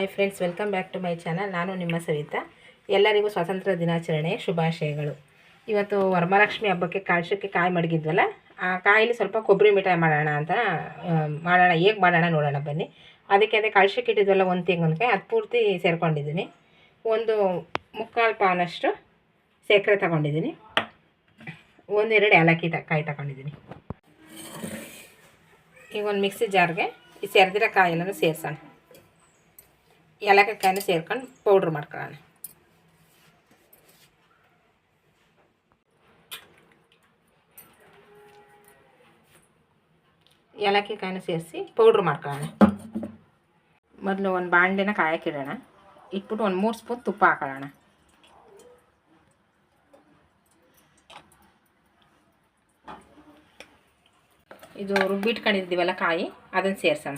Hi friends welcome back to my channel ನಾನು ನಿಮ್ಮ ಸವಿತಾ. ಎಲ್ಲರಿಗೂ ಸ್ವಾತಂತ್ರ್ಯ ದಿನಾಚರಣೆಯ ಶುಭಾಶಯಗಳು. ಇವತ್ತು ವರಮಹಾಲಕ್ಷ್ಮಿ ಹಬ್ಬಕ್ಕೆ ಕಾಳಶಕ್ಕೆ ಕಾಯಿ ಮಡಗಿದ್ವಲ್ಲ, ಆ ಕಾಯಿಲಿ ಸ್ವಲ್ಪ ಕೊಬ್ಬರಿ ಮಿಠಾಯಿ ಮಾಡೋಣ ಅಂತ ಮಾಡೋಣ, ಹೇಗೆ ಮಾಡೋಣ ನೋಡೋಣ ಬನ್ನಿ. ಅದಕ್ಕೆ ಅದೇ ಕಳ್ಸಕ್ಕೆ ಇಟ್ಟಿದ್ವಲ್ಲ ಒಂದು ತೆಂಗಿನಕಾಯಿ, ಅದು ಪೂರ್ತಿ ಸೇರ್ಕೊಂಡಿದ್ದೀನಿ. ಒಂದು ಮುಕ್ಕಾಲು ಪಾನಷ್ಟು ಸಕ್ಕರೆ ತಗೊಂಡಿದ್ದೀನಿ. ಒಂದೆರಡು ಏಲಕ್ಕಿ ತ, ಕಾಯಿ ತಗೊಂಡಿದ್ದೀನಿ. ಈಗ ಒಂದು ಮಿಕ್ಸಿ ಜಾರ್ಗೆ ಈ ಸೇರಿದಿರೋ ಕಾಯಿಲ್ಲೂ ಸೇರ್ಸೋಣ. ಏಲಕ್ಕಿ ಕಾಯಿನ ಸೇರ್ಕೊಂಡು ಪೌಡ್ರ್ ಮಾಡ್ಕೊಳ್ಳೋಣ. ಏಲಕ್ಕಿ ಕಾಯಿನ ಸೇರಿಸಿ ಪೌಡ್ರ್ ಮಾಡ್ಕೊಳ್ಳೋಣ. ಮೊದಲು ಒಂದು ಬಾಣಲೆನ ಕಾಯಕ್ಕಿಡೋಣ. ಇಟ್ಬಿಟ್ಟು ಒಂದು ಮೂರು ಸ್ಪೂನ್ ತುಪ್ಪ ಹಾಕೊಳ್ಳೋಣ. ಇದು ರುಬ್ಬಿಟ್ಕೊಂಡಿದ್ದೀವಲ್ಲ ಕಾಯಿ, ಅದನ್ನು ಸೇರ್ಸೋಣ.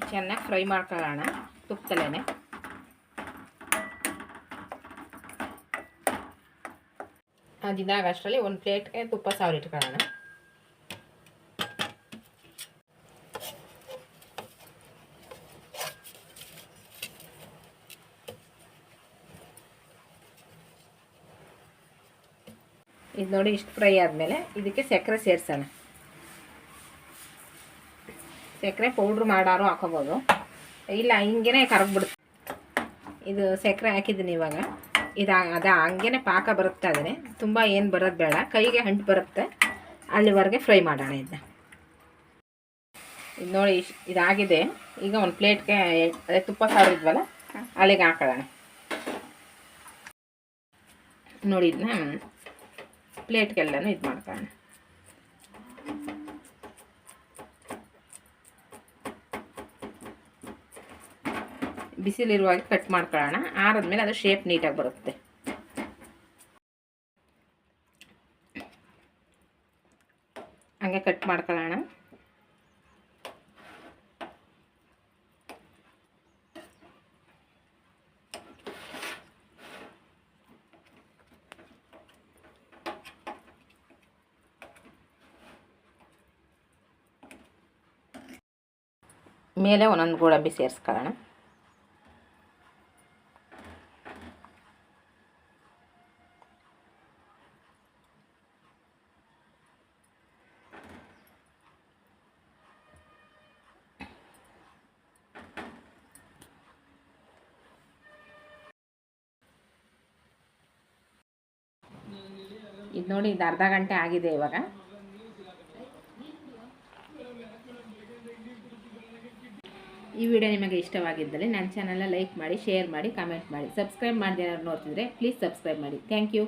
ಇದು ಚೆನ್ನಾಗಿ ಫ್ರೈ ಮಾಡ್ಕೊಳ್ಳೋಣ ತುಪ್ಪದಲ್ಲೇ ಅದಿದಾಗ ಅಷ್ಟರಲ್ಲಿ ಒಂದು ಪ್ಲೇಟ್ಗೆ ತುಪ್ಪ ಸಾವಿರ ಇಟ್ಕೊಳ್ಳೋಣ ಇದು ನೋಡಿ ಇಷ್ಟು ಫ್ರೈ ಆದಮೇಲೆ ಇದಕ್ಕೆ ಸಕ್ಕರೆ ಸೇರಿಸೋಣ ಸಕ್ಕರೆ ಪೌಡ್ರ್ ಮಾಡಾರು ಹಾಕೋಬೋದು. ಇಲ್ಲ ಹಿಂಗೇ ಕರಗ್ಬಿಡುತ್ತೆ ಇದು ಸಕ್ಕರೆ ಹಾಕಿದ್ದೀನಿ ಇವಾಗ. ಇದು ಅದು ಹಂಗೆ ಪಾಕ ಬರುತ್ತೆ ಆದರೆ ತುಂಬ ಏನು ಬರೋದು ಬೇಡ. ಕೈಗೆ ಅಂಟು ಬರುತ್ತೆ. ಅಲ್ಲಿವರೆಗೆ ಫ್ರೈ ಮಾಡೋಣ ಇದನ್ನ ಇದು ನೋಡಿ ಇದಾಗಿದೆ. ಈಗ ಒಂದು ಪ್ಲೇಟ್ಗೆ ಅದೇ ತುಪ್ಪ ಸಾರು ಇದ್ವಲ್ಲ, ಅಲ್ಲಿಗೆ ಹಾಕೊಳ್ಳೋಣ. ನೋಡಿ ಇದನ್ನ ಪ್ಲೇಟ್ಗೆಲ್ಲನೂ ಇದು ಮಾಡ್ಕೊಳ್ಳೋಣ. ಬಿಸಿಲಿರುವಾಗ ಕಟ್ ಮಾಡ್ಕೊಳ್ಳೋಣ. ಆರದ್ಮೇಲೆ ಅದು ಶೇಪ್ ನೀಟಾಗಿ ಬರುತ್ತೆ. ಹಂಗೆ ಕಟ್ ಮಾಡ್ಕೊಳ್ಳೋಣ. ಮೇಲೆ ಒಂದೊಂದು ಗೋಡಂಬಿ ಸೇರಿಸ್ಕೊಳ್ಳೋಣ. ಇದು ನೋಡಿ, ಇದು ಅರ್ಧ ಗಂಟೆ ಆಗಿದೆ ಇವಾಗ. ಈ ವಿಡಿಯೋ ನಿಮಗೆ ಇಷ್ಟವಾಗಿದ್ದಲ್ಲಿ ನನ್ನ ಚಾನಲ್ನ ಲೈಕ್ ಮಾಡಿ ಶೇರ್ ಮಾಡಿ ಕಮೆಂಟ್ ಮಾಡಿ. ಸಬ್ಸ್ಕ್ರೈಬ್ ಮಾಡದೆ ನೋಡ್ತಿದ್ರೆ ಪ್ಲೀಸ್ ಸಬ್ಸ್ಕ್ರೈಬ್ ಮಾಡಿ. Thank you